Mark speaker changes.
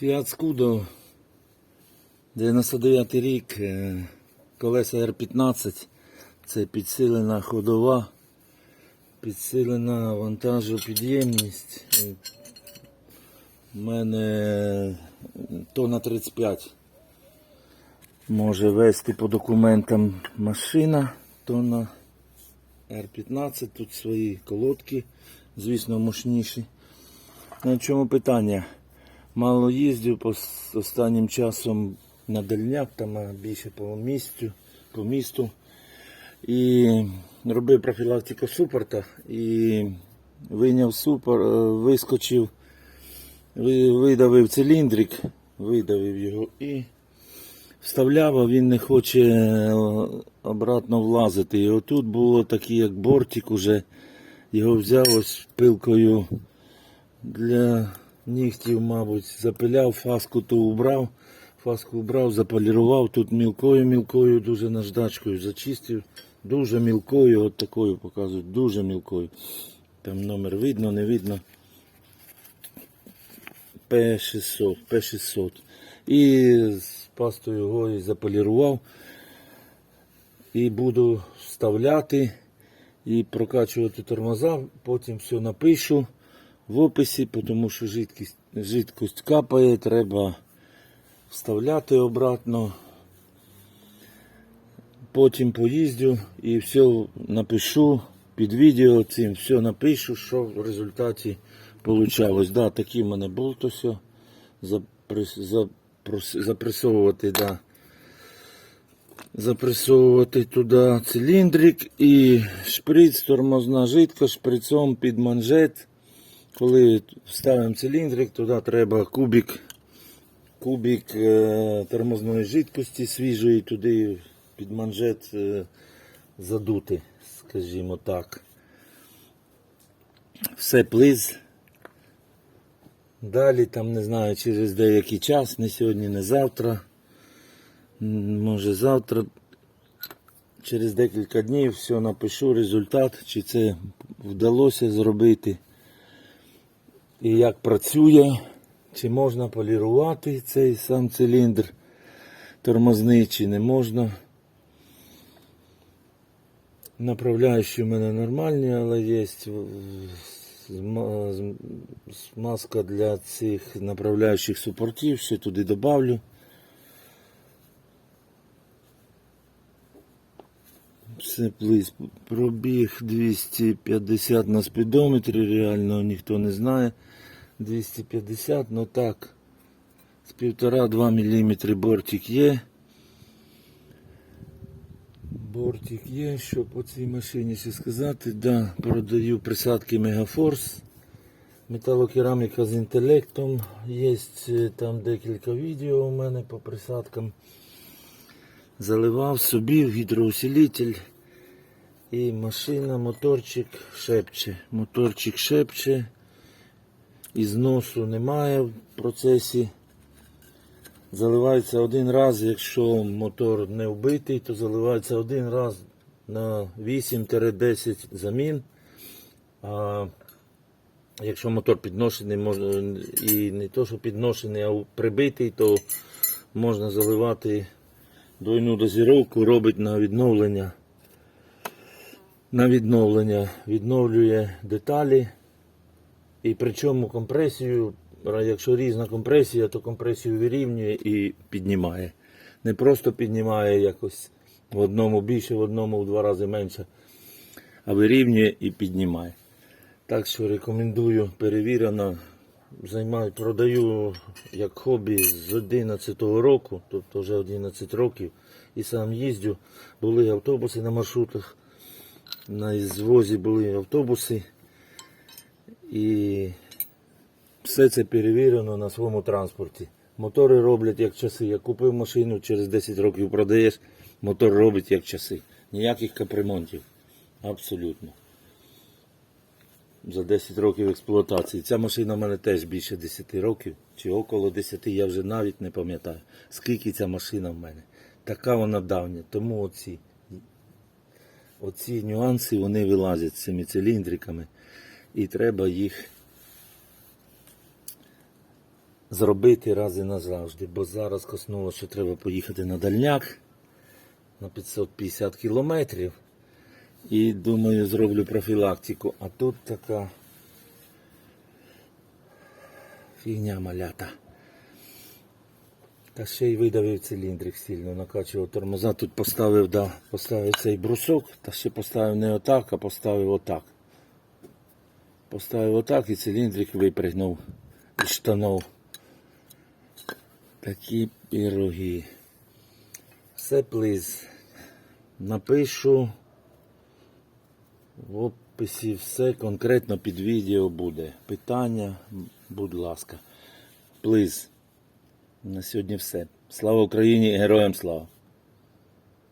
Speaker 1: Fiat Scudo 99 рік, е, колеса R15, це підсилена ходова, підсилена вантажопідємність. Е, У мене тонна 35 може вести по документам машина, тонна R15, тут свої колодки, звісно, мощніші. На чому питання? Мало їздив по останнім часом на дальняк, там більше по місту, по місту. І робив профілактику супорта і вийняв супер, е, вискочив, видавив циліндрик, видавив його і вставляв, а він не хоче е, обратно влазити. І отут було такий, як бортик уже. Його взяв ось пилкою для нігтів, мабуть, запиляв, фаску ту убрав, фаску убрав, заполірував тут мілкою, мілкою, дуже наждачкою зачистив. Дуже мілкою, от такою показують, дуже мілкою. Там номер видно, не видно. П600, П600. І з пастою Гої заполірував. І буду вставляти і прокачувати тормоза. Потім все напишу в описі, тому що жидкість, жидкость капає, треба вставляти обратно. Потім поїздю і все напишу під відео цим, все напишу, що в результаті вийшло. Да, такий в мене все. Запрес, запресовувати, да. Запресовувати туди циліндрик і шприц, тормозна жидка, шприцом під манжет. Коли ставимо циліндрик, туди треба кубик, кубик е, тормозної жидкості свіжої, туди під манжет е, задути, скажімо так. Все плиз. Далі там не знаю через деякий час, не сьогодні, не завтра. Може завтра, через декілька днів все напишу результат, чи це вдалося зробити. І як працює, чи можна полірувати цей сам циліндр тормозний, чи не можна. Направляючі в мене нормальні, але є смазка для цих направляючих супортів, ще туди добавлю. Все плиз. Пробіг 250 на спідометрі, реально ніхто не знає. 250, ну так. З 1,5-2 мм бортик є. Бортик є, що по цій машині ще сказати. Да, продаю присадки Мегафорс. Металокераміка з інтелектом. Є е, там декілька відео у мене по присадкам. Заливав собі в гідроусилитель. І машина, моторчик шепче. Моторчик шепче. І зносу немає в процесі. Заливається один раз, якщо мотор не вбитий, то заливається один раз на 8-10 замін. А якщо мотор підношений, і не то, що підношений, а прибитий, то можна заливати двойну дозіровку, робить на відновлення. На відновлення відновлює деталі. І причому компресію, якщо різна компресія, то компресію вирівнює і піднімає. Не просто піднімає якось в одному більше, в одному в два рази менше, а вирівнює і піднімає. Так що рекомендую, перевірено. Займаю, продаю як хобі з 11 року, тобто вже 11 років. І сам їздю. Були автобуси на маршрутах. На звозі були автобуси. І все це перевірено на своєму транспорті. Мотори роблять як часи. Я купив машину, через 10 років продаєш, мотор робить як часи. Ніяких капремонтів. Абсолютно. За 10 років експлуатації. Ця машина в мене теж більше 10 років, чи около 10, я вже навіть не пам'ятаю, скільки ця машина в мене. Така вона давня. Тому оці, оці нюанси вони вилазять з цими циліндриками. І треба їх зробити раз і назавжди, бо зараз коснуло, що треба поїхати на дальняк на 550 кілометрів. І думаю, зроблю профілактику. А тут така фігня малята. Та ще й видавив циліндрик сильно, накачував тормоза. Тут поставив, да, поставив цей брусок, та ще поставив не отак, а поставив отак. Поставив отак і циліндрик випригнув із штанов. Такі пироги. Все плиз. Напишу в описі все конкретно під відео буде. Питання, будь ласка. Плиз. На сьогодні все. Слава Україні і героям слава!